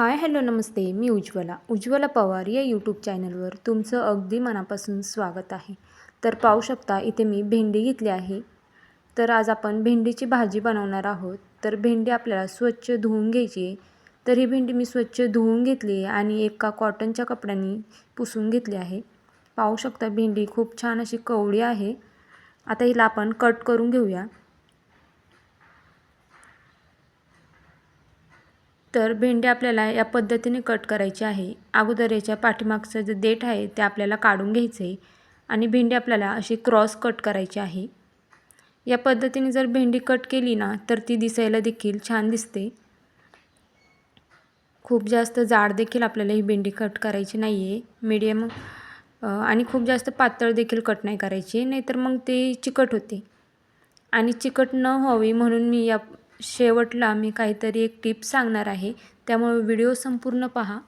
हाय hello नमस्ते. मी उज्ज्वला. उज्ज्वला पवार या यूट्यूब चॅनलवर तुमचं अगदी मनापासून स्वागत आहे. तर पाहू शकता इथे मी भेंडी घेतली आहे. तर आज आपण भेंडीची भाजी बनवणार आहोत. तर भेंडी आपल्याला स्वच्छ धुवून घ्यायची आहे. तर ही भेंडी मी स्वच्छ धुवून घेतली आहे आणि एका कॉटनच्या कपड्यांनी पुसून घेतली आहे. पाहू शकता भेंडी खूप छान अशी कवळी आहे. आता हिला आपण कट करून घेऊया. तर भेंडी आपल्याला या पद्धतीने कट करायची आहे. अगोदर याच्या पाठीमागचं जे देठ आहे ते आपल्याला काढून घ्यायचं आहे आणि भेंडी आपल्याला अशी क्रॉस कट करायची आहे. या पद्धतीने जर भेंडी कट केली ना तर ती दिसायला देखील छान दिसते. खूप जास्त जाड देखील आपल्याला ही भेंडी कट करायची नाही आहे मीडियम आणि खूप जास्त पातळ देखील कट नाही करायची नाहीतर मग ते चिकट होते. आणि चिकट न व्हावी म्हणून मी या शेवटला मी काहीतरी एक टिप सांगणार आहे. त्यामुळे व्हिडिओ संपूर्ण पहा.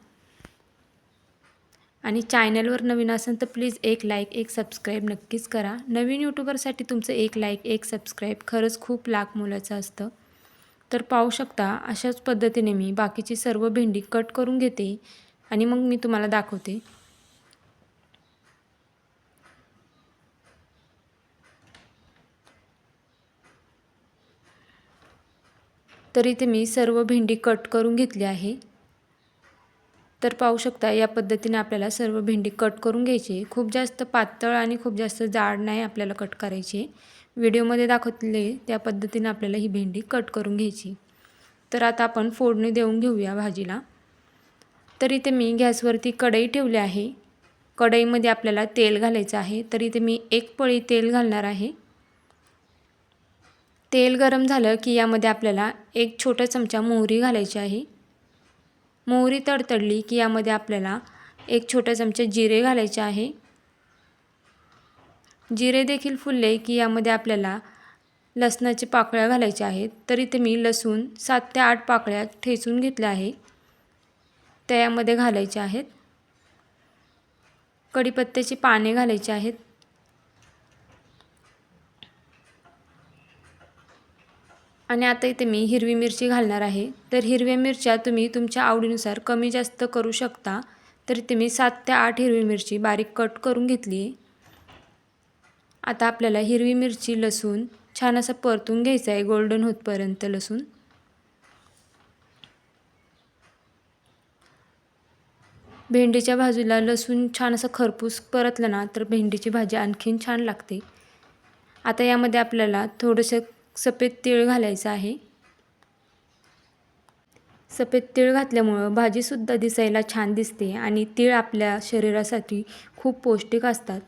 आणि चॅनलवर नवीन असेल तर प्लीज एक लाईक एक सबस्क्राईब नक्कीच करा. नवीन यूट्यूबरसाठी तुमचं एक लाईक एक सबस्क्राईब खरंच खूप लाख मोलाचं असतं. तर पाहू शकता अशाच पद्धतीने मी बाकीची सर्व भेंडी कट करून घेते आणि मग मी तुम्हाला दाखवते. तर इथे मी सर्व भेंडी कट करून घेतली आहे. तर पाहू शकता या पद्धतीने आपल्याला सर्व भेंडी कट करून घ्यायची. खूप जास्त पातळ आणि खूप जास्त जाड नाही आपल्याला कट करायची. व्हिडिओमध्ये दाखवले त्या पद्धतीने आपल्याला ही भेंडी कट करून घ्यायची. तर आता आपण फोडणी देऊन घेऊया भाजीला. तर इथे मी गॅसवरती कढई ठेवली आहे. कढईमध्ये आपल्याला तेल घालायचं आहे. तर इथे मी एक पळी तेल घालणार आहे. तेल गरम झालं की यामध्ये आपल्याला एक छोटा चमचा मोहरी घालायची आहे. मोहरी तडतडली की यामध्ये आपल्याला एक छोटा चमचा जिरे घालायचे आहे. जिरे देखील फुलले की यामध्ये आपल्याला लसणाची पाकळ्या घालायच्या आहेत. तर इथे मी लसूण सात ते आठ पाकळ्या ठेचून घेतल्या आहे. त्या यामध्ये घालायच्या आहेत. कढीपत्त्याची पाने घालायची आहेत. आणि आता इथे मी हिरवी मिरची घालणार आहे. तर हिरव्या मिरच्या तुम्ही तुमच्या आवडीनुसार कमी जास्त करू शकता. तर इथे मी सात ते आठ हिरवी मिरची बारीक कट करून घेतली आहे. आता आपल्याला हिरवी मिरची लसूण छान असं परतून घ्यायचं आहे गोल्डन होतपर्यंत लसूण. भेंडीच्या भाजीला लसूण छान असं खरपूस परतलं ना तर भेंडीची भाजी आणखीन छान लागते. आता यामध्ये आपल्याला थोडंसं सफेद तीळ घालायचं आहे. सफेद तीळ घातल्यामुळं भाजीसुद्धा दिसायला छान दिसते आणि तीळ आपल्या शरीरासाठी खूप पौष्टिक असतात.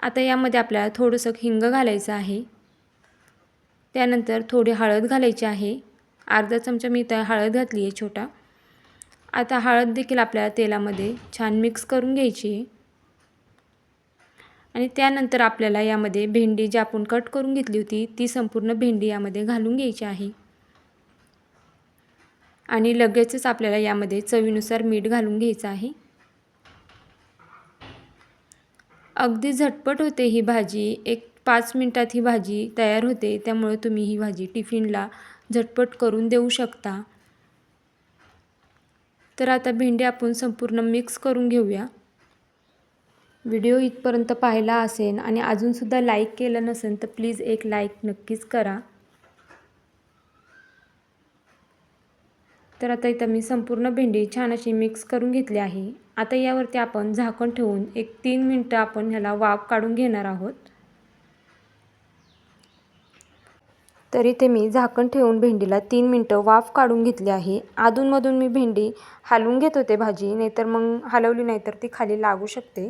आता यामध्ये आपल्याला थोडंसं हिंग घालायचं आहे. त्यानंतर थोडी हळद घालायची आहे. अर्धा चमचा मी तर हळद घातली आहे छोटा. आता हळद देखील आपल्याला तेलामध्ये छान मिक्स करून घ्यायची आहे. आणि त्यानंतर आपल्याला यामध्ये भेंडी जी आपण कट करून घेतली होती ती संपूर्ण भेंडी यामध्ये घालून घ्यायची आहे. आणि लगेचच आपल्याला यामध्ये चवीनुसार मीठ घालून घ्यायचं आहे. अगदी झटपट होते ही भाजी. एक पाच मिनटात ही भाजी तयार होते. त्यामुळे तुम्ही ही भाजी टिफिनला झटपट करून देऊ शकता. तर आता भेंडी आपण संपूर्ण मिक्स करून घेऊया. व्हिडिओ इथपर्यंत पाहिला असेल आणि अजूनसुद्धा लाईक केलं नसेल तर प्लीज एक लाईक नक्कीच करा. तर आता इथं मी संपूर्ण भेंडी छान अशी मिक्स करून घेतली आहे. आता यावरती आपण झाकण ठेवून एक तीन मिनटं आपण ह्याला वाफ काढून घेणार आहोत. तरी ते मी झाकण ठेवून भेंडीला तीन मिनटं वाफ काढून घेतली आहे. अधूनमधून मी भेंडी हलवून घेत होते भाजी नाहीतर मग हलवली नाही तर ती खाली लागू शकते.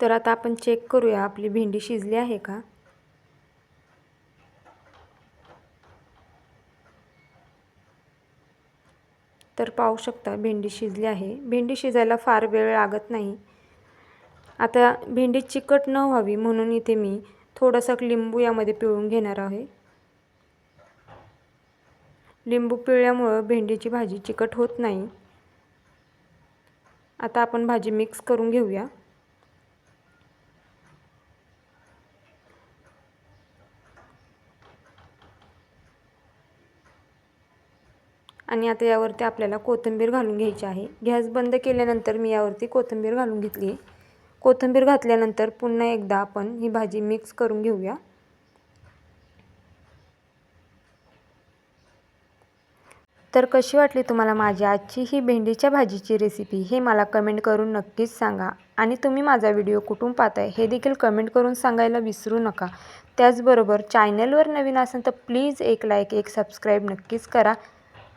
तर आता आपण चेक करूया आपली भेंडी शिजली आहे का? तर पाहू शकता भेंडी शिजली आहे. भेंडी शिजायला फार वेळ लागत नाही. आता भेंडी चिकट न व्हावी म्हणून इथे मी थोडासा लिंबू यामध्ये पिळून घेणार आहे. लिंबू पिळल्यामुळं भेंडीची भाजी चिकट होत नाही. आता आपण भाजी मिक्स करून घेऊया. आणि आता यावरती आपल्याला कोथिंबीर घालून घ्यायची आहे. गॅस बंद केल्यानंतर मी यावरती कोथिंबीर घालून घेतली. आहे कोथिंबीर घातल्यानंतर पुन्हा एकदा आपण ही भाजी मिक्स करून घेऊया. तर कशी वाटली तुम्हाला माझी आजची ही भेंडीच्या भाजीची रेसिपी हे मला कमेंट करून नक्कीच सांगा. आणि तुम्ही माझा व्हिडिओ कुठून पाहताय हे देखील कमेंट करून सांगायला विसरू नका. त्याचबरोबर चॅनलवर नवीन असेल तर प्लीज एक लाईक एक सबस्क्राईब नक्कीच करा.